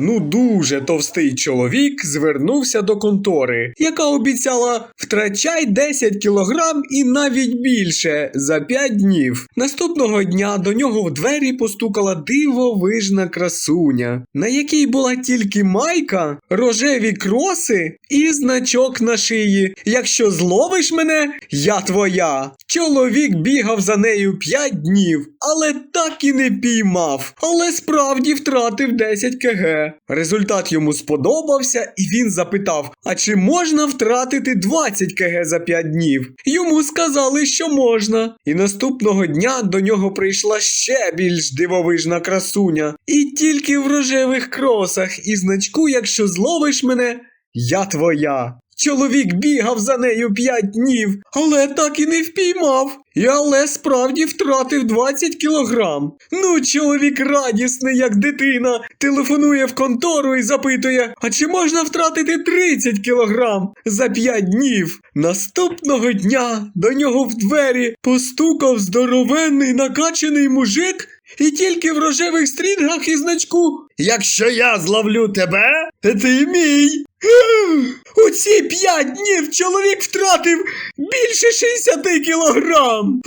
Ну дуже товстий чоловік звернувся до контори, яка обіцяла втрачай 10 кілограм і навіть більше за 5 днів. Наступного дня до нього в двері постукала дивовижна красуня, на якій була тільки майка, рожеві кроси і значок на шиї. Якщо зловиш мене, я твоя. Чоловік бігав за нею 5 днів, але так і не піймав. Але справді втратив 10 кг. Результат йому сподобався, і він запитав: А чи можна втратити 20 кг за 5 днів? Йому сказали, що можна. І наступного дня до нього прийшла ще більш дивовижна красуня. І тільки в рожевих кросах і значку, якщо зловиш мене, я твоя. Чоловік бігав за нею п'ять днів, але так і не впіймав. І але справді втратив 20 кілограм. Ну, чоловік радісний, як дитина, телефонує в контору і запитує: а чи можна втратити 30 кілограм за 5 днів? Наступного дня до нього в двері постукав здоровенний накачаний мужик. І тільки в рожевих стрінгах і значку. Якщо я зловлю тебе, ти мій. У ці п'ять днів чоловік втратив більше 60 кілограм.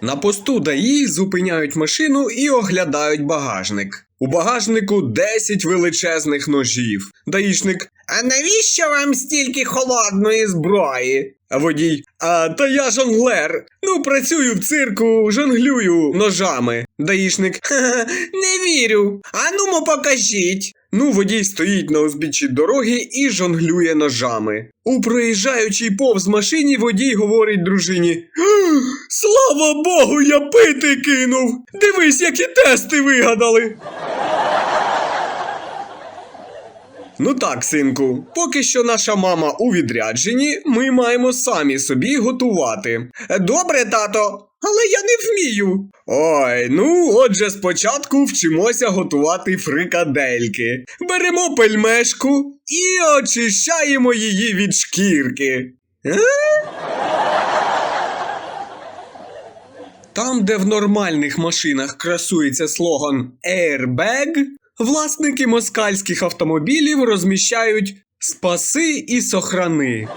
На посту ДАІ зупиняють машину і оглядають багажник. У багажнику 10 величезних ножів. Даїшник. А навіщо вам стільки холодної зброї? А водій. А та я жонглер. Ну, працюю в цирку, жонглюю ножами. Даїшник. Ха-ха, не вірю. А ну мо покажіть. Ну, водій стоїть на узбіччі дороги і жонглює ножами. У проїжджаючій повз машині водій говорить дружині: Слава Богу, я пити кинув! Дивись, які тести вигадали. Ну так, синку, поки що наша мама у відрядженні, ми маємо самі собі готувати. Добре, тато, але я не вмію. Ой, ну отже, спочатку вчимося готувати фрикадельки. Беремо пельмешку і очищаємо її від шкірки. Е? Там, де в нормальних машинах красується слоган Airbag, власники москальських автомобілів розміщають Спаси і сохрани.